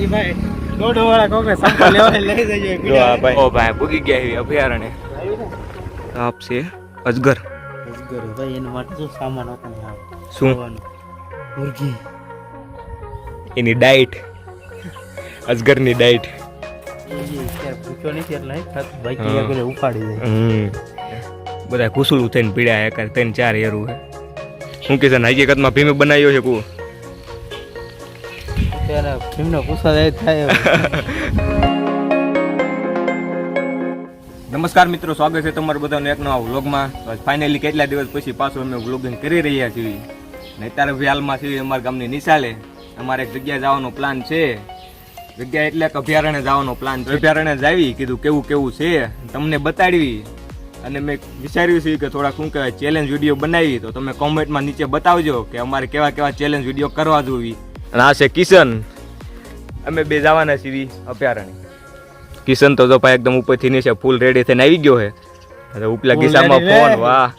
ઈ ભાઈ દોઢ વાળા કોકે સંપલ લેવા લઈ જજો જો આ ભાઈ. ઓ ભાઈ ભૂગી ગયા એવી અભયારણ્ય. આપ છે અજગર. ભાઈ એના માટે શું? સામાન હતો ને શું? ખાવાનું. એની ડાઈટ અજગરની ડાઈટ એ નથી એટલે હા. ઉપાડી બધા કુસુલ થઈને પીડ્યા એક ત્રણ ચાર હેરું છે શું કે છે હકીકતમાં ભીમે બનાવ્યો છે કુ ત્યારે ભીમનો પૂછવા જાય થાય નમસ્કાર મિત્રો સ્વાગત છે તમારું બધાનું એક નવા વ્લોગમાં. ફાઇનલી કેટલા દિવસ પછી પાછું અમે વ્લોગિંગ કરી રહ્યા છીએ. ને અત્યારે બી હાલમાં છીએ અમારા ગામની નિશાળે. અમારે એક જગ્યાએ જવાનો પ્લાન છે. જગ્યા એટલે કે અભયારણ્ય જવાનો પ્લાન છે. અભયારણ્ય જ આવી કીધું કેવું કેવું છે. તમને બતાડવી. અને મેં વિચાર્યું છે કે થોડા શું કહેવાય ચેલેન્જ વીડિયો બનાવી. તો તમે કોમેન્ટમાં નીચે બતાવજો કે અમારે કેવા કેવા ચેલેન્જ વીડિયો કરવા જોવી અને આ છે કિશન. અમે બે જવાના છીએ અભયારણ્ય. કિશન તો જો ભાઈ એકદમ ઉપરથી નીચે ફૂલ રેડી થઈને આવી ગયો છે. અને ઉપલા કિસ્સામાં ફોન વાહ.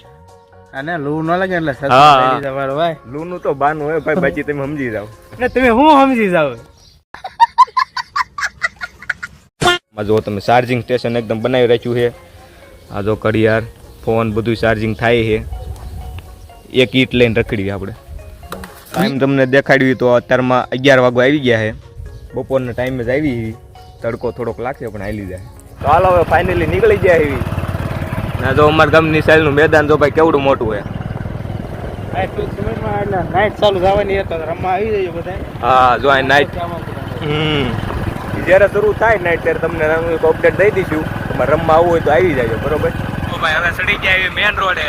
અને લૂ ન લાગે એટલે હા. તમારું ભાઈ. લૂનું તો બાનું હોય ભાઈ બાકી તમે સમજી જાઓ. એટલે તમે હું સમજી જાવ આ જો તમે ચાર્જિંગ સ્ટેશન એકદમ બનાવી રાખ્યું છે. આ જો ઘડિયાળ ફોન બધું ચાર્જિંગ થાય છે. એક ઈટ લઈને રખડી આપણે. ટાઈમ તમને દેખાડ્યું તો અત્યારમાં અગિયાર વાગવા આવી ગયા છે. બપોરના ટાઈમે જ આવી એવી. તડકો થોડોક લાગશે પણ આવી જાય. તો હાલ હવે ફાઇનલી નીકળી જાય એવી. ના જો અમારા ગામની સાઈડનું મેદાન જો ભાઈ કેવડું મોટું એટલે નાઇટ ચાલુ થવાની હતી તો રમવા આવી જજો બધા હા જો આ નાઈટ હમ. જ્યારે શરૂ થાય નાઇટ ત્યારે તમને અપડેટ દઈ દઈશું. તમારે રમવા આવવું હોય તો આવી જાય બરોબર? તો ભાઈ હવે ચડી ગયા એવી main road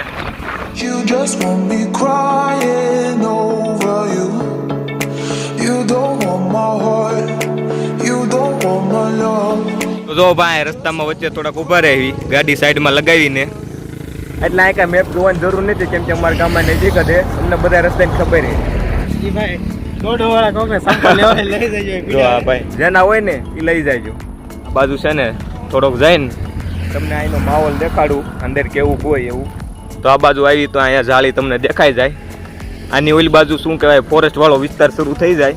You just want me crying over you. You don't want my જો ભાઈ રસ્તામાં વચ્ચે થોડાક ઊભા રહેવી ગાડી સાઈડમાં લગાવીને. એટલે આ કાંઈ મેપ જોવાની જરૂર નથી કેમ કે અમારા ગામમાં નજીક જ અમને બધા રસ્તાની ખબર છે. ભાઈ દોઢ વાળા કોકે સંપલ લેવા લઈ જજો જો આ ભાઈ જેના હોય ને એ લઈ જાયજો આ બાજુ છે ને થોડોક જઈને તમને અહીંનો માહોલ દેખાડું અંદર કેવું હોય એવું. તો આ બાજુ આવી તો અહીંયા જાળી તમને દેખાઈ જાય. આની ઓલી બાજુ શું કહેવાય ફોરેસ્ટ વાળો વિસ્તાર શરૂ થઈ જાય.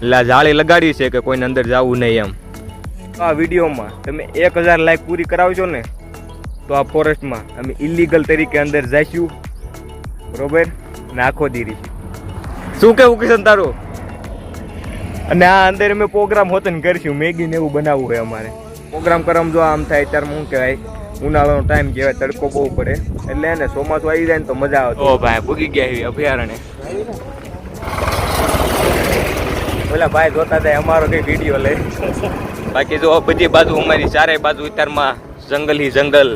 એટલે આ જાળી લગાડી છે કે કોઈને અંદર જવું નહીં એમ. આ વિડીયોમાં તમે એક હજાર લાઈક પૂરી કરાવશો ને તો આ ફોરેસ્ટમાં અમે ઇલીગલ તરીકે અંદર જઈશું બરોબર? ને આખો દીરી શું કેવું કિશન તારું? અને આ અંદર અમે પ્રોગ્રામ હોતો ને કરશું. મેગી ને એવું બનાવવું હોય અમારે. પ્રોગ્રામ કરમ જો આમ થાય ત્યારે શું કહેવાય ઉનાળાનો ટાઈમ કહેવાય તડકો બહુ પડે. એટલે એને ચોમાસું આવી જાય ને તો મજા આવે. ઓ ભાઈ ભૂગી ગયા અભયારણ્ય. ઓલા ભાઈ જોતા જાય અમારો કઈ વીડિયો લે. બાકી જો બધી બાજુ અમારી ચારે બાજુ વિસ્તારમાં જંગલ હી જંગલ.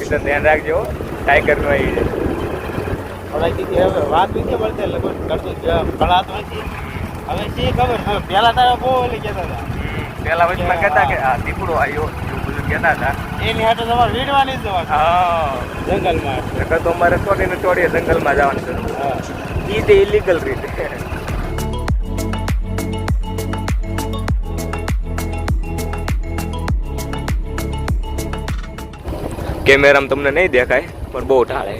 એટલે ધ્યાન રાખજો ટાઈગર નો આવી પેલા વચમાં કહેતા કે આ દીપડો આવ્યો કહેતા હતા. એની હાટે તમારે વીડવાની જંગલમાં. તો અમારે ચોડીને ચોરીએ જંગલમાં જવાનું ઈ તે ઇલીગલ રીતે. કેમેરામાં તમને નહીં દેખાય પણ બહુ ઢાળે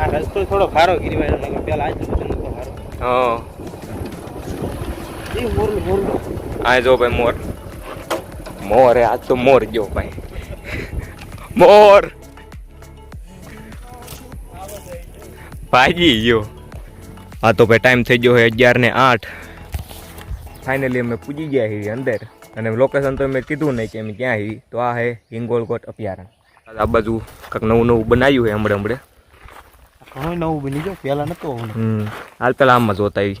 આ રસ્તો થોડો ખારો ગીરીભાઈ પેલા આજ નતો ખારો. હા. એ મોરલું મોરલું. આ જો ભાઈ મોર. મોર હે આજ તો મોર ગયો ભાઈ. મોર. ભાગી ગયો. હા તો ભાઈ ટાઈમ થઈ ગયો હોય અગિયાર ને આઠ. ફાઇનલી અમે પૂજી ગયા છીએ અંદર. અને લોકેશન તો મેં કીધું નહીં કે અમે ક્યાં આવી તો આ હે હિંગોલકોટ અભયારણ્ય. આ બાજુ કંઈક નવું નવું બનાવ્યું છે હમણાં હમણાં. ઘણું નવું બની ગયું નતો આવું હમ હાલ પેલા આમાં જોતા આવી.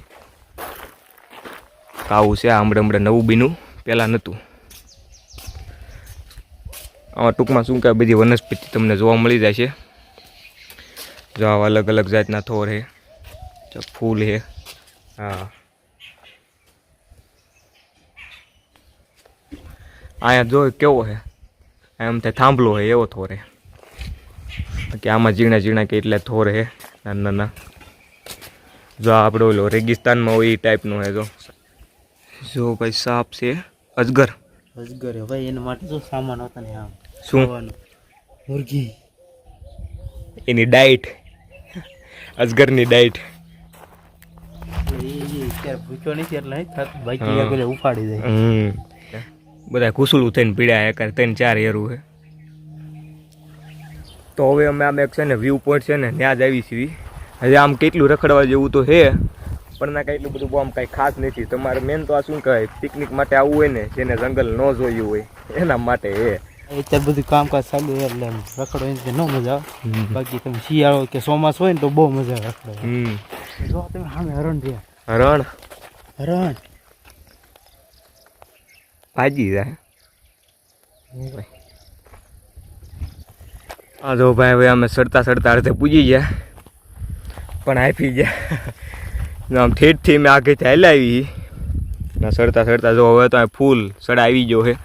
આવું છે હમણાં હમણાં નવું બીનું પહેલાં નહોતું. આમાં ટૂંકમાં શું કે બધી વનસ્પતિ તમને જોવા મળી જાય છે. જો અલગ અલગ જાતના થોર છે ફૂલ છે હા. અહીંયા જો કેવો છે એમ થાય થાંભલો છે એવો થોર છે કે આમાં ઝીણા ઝીણા કે એટલે થોર છે નાના નાના જો આપણે ઓલો રેગિસ્તાનમાં હોય એ ટાઈપનું છે જો. જો ભાઈ સાપ છે. અજગર. અજગર ભાઈ એના માટે શું સામાન હતો ને આમ. શું. મુરગી. એની ડાયટ. અજગરની ડાયટ. ભૂખ્યો નથી એટલે બાકી ઉપાડી જાય બધા કુસુલું થઈને પીડ્યા એક ત્રણ ચાર એરું છે તો હવે અમે આમ એક છે ને વ્યૂ પોઈન્ટ છે ને ત્યાં જ આવી છીએ. હજી આમ કેટલું રખડવા જેવું તો છે પણ ના કાંઈ એટલું બધું આમ કાંઈ ખાસ નથી. તમારે મેન તો આ શું કહેવાય પિકનિક માટે આવવું હોય ને જેને જંગલ ન જોયું હોય એના માટે એ અત્યારે બધું કામકાજ ચાલુ હોય એટલે રખડો એમ ન મજા આવે. બાકી તમે શિયાળો કે ચોમાસ હોય ને તો બહુ મજા આવે રખડો જો તમે સામે હરણ રહ્યા. હરણ? હરણ. ભાજી જાય આ જો ભાઈ, હવે અમે સડતા સડતા અડધે પૂજી ગયા. પણ આપી ગયા. આમ ઠેઠથી મેં આગેથી હાલ્યા આવી ના સડતા સડતા જો હવે તો ફૂલ સડા આવી ગયો છે.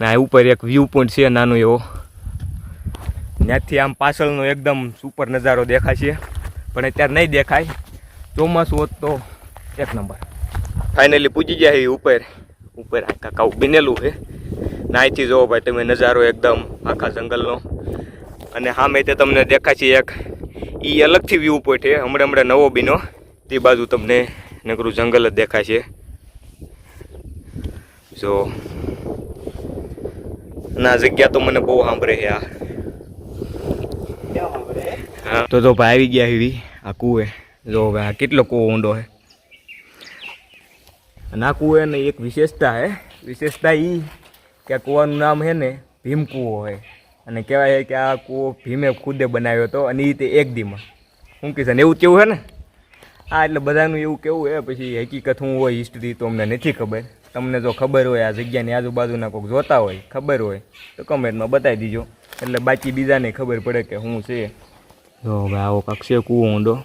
ને આ ઉપર એક વ્યૂ પોઈન્ટ છે નાનો એવો. ત્યાંથી આમ પાછળનો એકદમ સુપર નજારો દેખાશે. પણ અત્યારે નહીં દેખાય. ચોમાસું હોત તો એક નંબર. ફાઇનલી પૂજી ગયા છે ઉપર. ઉપર આખા કાઉ બનેલું છે. નાહીથી જોવો ભાઈ તમે નજારો એકદમ આખા જંગલનો. અને સામે તે તમને દેખાશે એક એ અલગથી વ્યૂ પોઈન્ટ છે. હમણાં હમણાં નવો બીનો તે બાજુ તમને નકરું જંગલ જ દેખાશે જો. ના જગ્યા તો મને બહુ સાંભળે છે આ. તો જો ભાઈ આવી ગયા એવી આ કુએ જો હવે આ કેટલો કૂવો ઊંડો છે. અને આ કૂવાની એક વિશેષતા છે વિશેષતા એ કે આ કૂવાનું નામ છે ને ભીમ કૂવો હોય અને કહેવાય છે કે આ કૂવો ભીમે ખુદે બનાવ્યો હતો અને એ તે એક દીમાં. શું ને એવું કેવું છે ને? હા એટલે બધાનું એવું કેવું છે પછી હકીકત શું હોય હિસ્ટ્રી તો અમને નથી ખબર. તમને જો ખબર હોય, આ જગ્યાની આજુબાજુના કોઈક જોતા હોય, ખબર હોય, તો કમેન્ટમાં બતાવી દીજો. એટલે બાકી બીજાને ખબર પડે કે શું છે. જો ભાઈ આવો કાંક છે કૂવો ઊંડો.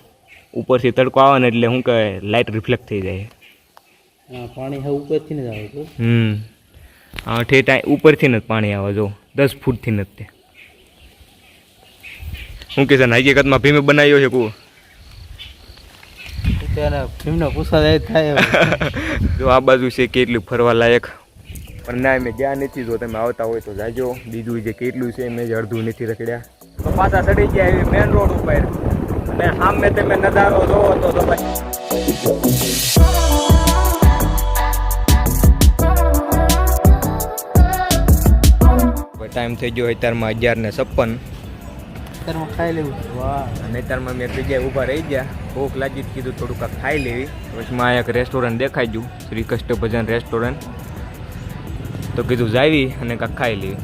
ઉપરથી તડકો આવે ને એટલે શું કહે લાઇટ રિફ્લેક્ટ થઈ જાય. હા પાણી હા ઉપરથી ને જ આવે છે. હમ. હા ઠેઠ ઉપરથી જ પાણી આવે જો. દસ ફૂટથી જ તે. શું કે છે હકીકતમાં ભીમે બનાવ્યો છે કુવો? ભીમનો પૂછવા થાય જો આ બાજુ છે કેટલું ફરવા લાયક. પણ ના મેં ગયા નથી. જો તમે આવતા હોય તો જાજો. બીજું જે કેટલું છે મેં જ અડધું નથી રખડ્યા. તો પાછા ચડી ગયા એવી મેન રોડ ઉપર. અને સામે તમે નજારો જોવો તો તો ભાઈ ટાઈમ થઈ ગયો અત્યારમાં અગિયાર ને છપ્પન. અત્યારમાં ખાઈ લેવું. વાહ. અને અત્યારમાં મેં જગ્યાએ ઊભા રહી ગયા. ભૂખ લાગી કીધું થોડુંક કાંઈક ખાઈ લેવી. વચમાં એક રેસ્ટોરન્ટ દેખાઈ ગયું. શ્રી કષ્ટભજન રેસ્ટોરન્ટ તો કીધું જાવી અને કાંઈક ખાઈ લેવી.